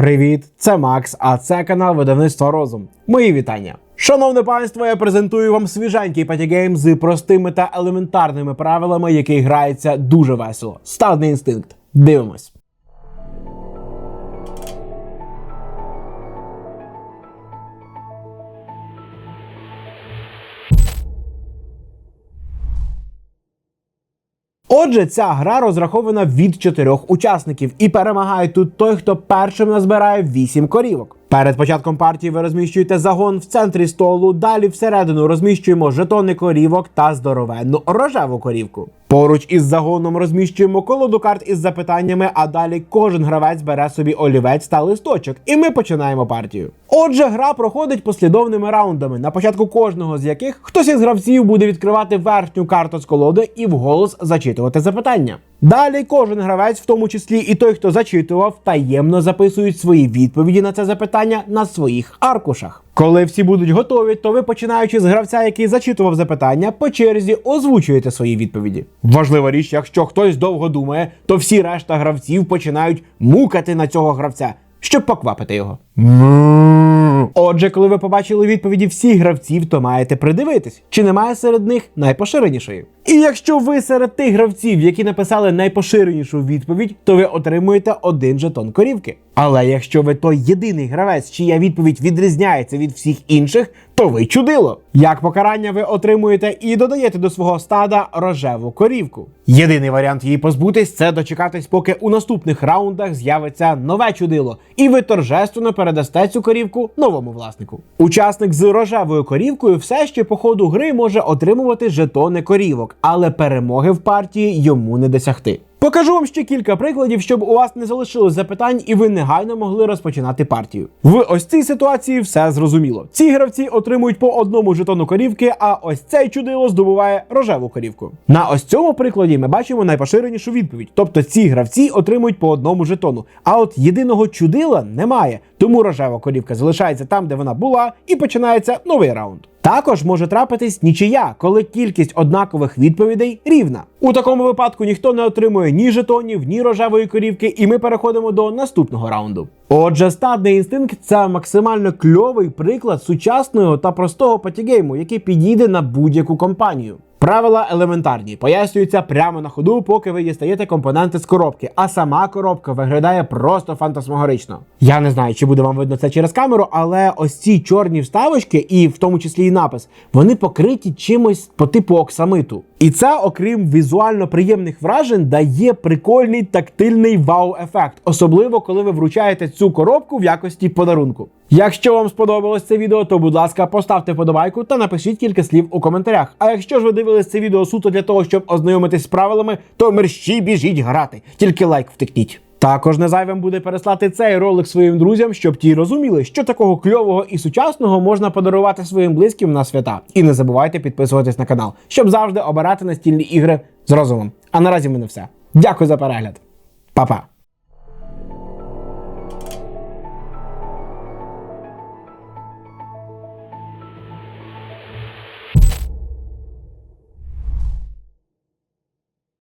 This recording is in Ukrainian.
Привіт, це Макс, а це канал Видавництва Розум. Мої вітання. Шановне панство, я презентую вам свіженький патігейм з простими та елементарними правилами, який грається дуже весело. Стадний інстинкт. Дивимось. Отже, ця гра розрахована від чотирьох учасників, і перемагає тут той, хто першим назбирає вісім корівок. Перед початком партії ви розміщуєте загон в центрі столу. Далі всередину розміщуємо жетони корівок та здоровенну рожеву корівку. Поруч із загоном розміщуємо колоду карт із запитаннями, а далі кожен гравець бере собі олівець та листочок, і ми починаємо партію. Отже, гра проходить послідовними раундами, на початку кожного з яких хтось із гравців буде відкривати верхню карту з колоди і вголос зачитувати запитання. Далі кожен гравець, в тому числі і той, хто зачитував, таємно записують свої відповіді на це запитання на своїх аркушах. Коли всі будуть готові, то ви, починаючи з гравця, який зачитував запитання, по черзі озвучуєте свої відповіді. Важлива річ, якщо хтось довго думає, то всі решта гравців починають мукати на цього гравця, щоб поквапити його. Отже, коли ви побачили відповіді всіх гравців, то маєте придивитись, чи немає серед них найпоширенішої. І якщо ви серед тих гравців, які написали найпоширенішу відповідь, то ви отримуєте один жетон корівки. Але якщо ви той єдиний гравець, чия відповідь відрізняється від всіх інших, то ви чудило. Як покарання ви отримуєте і додаєте до свого стада рожеву корівку. Єдиний варіант її позбутись це дочекатись, поки у наступних раундах з'явиться нове чудило, і ви торжественно передасте цю корівку новому власнику. Учасник з рожевою корівкою все ще по ходу гри може отримувати жетони корівок, але перемоги в партії йому не досягти. Покажу вам ще кілька прикладів, щоб у вас не залишилось запитань, і ви негайно могли розпочинати партію. В ось цій ситуації все зрозуміло. Ці гравці отримують по одному жетону корівки, а ось цей чудило здобуває рожеву корівку. На ось цьому прикладі ми бачимо найпоширенішу відповідь. Тобто ці гравці отримують по одному жетону. А от єдиного чудила немає. Тому рожева корівка залишається там, де вона була, і починається новий раунд. Також може трапитись нічия, коли кількість однакових відповідей рівна. У такому випадку ніхто не отримує ні жетонів, ні рожевої корівки, і ми переходимо до наступного раунду. Отже, стадний інстинкт це максимально кльовий приклад сучасного та простого патігейму, який підійде на будь-яку компанію. Правила елементарні, пояснюються прямо на ходу, поки ви дістаєте компоненти з коробки, а сама коробка виглядає просто фантасмагорично. Я не знаю, чи буде вам видно це через камеру, але ось ці чорні вставочки, і в тому числі і напис, вони покриті чимось по типу оксамиту. І це, окрім візуально приємних вражень, дає прикольний тактильний вау-ефект, особливо коли ви вручаєте цю коробку в якості подарунку. Якщо вам сподобалось це відео, то будь ласка, поставте подобайку та напишіть кілька слів у коментарях. А якщо ж ви дивились це відео суто для того, щоб ознайомитись з правилами, то мерщій біжіть грати. Тільки лайк втикніть. Також не зайвим буде переслати цей ролик своїм друзям, щоб ті розуміли, що такого кльового і сучасного можна подарувати своїм близьким на свята. І не забувайте підписуватись на канал, щоб завжди обирати настільні ігри з розумом. А наразі в мене все. Дякую за перегляд. Па-па!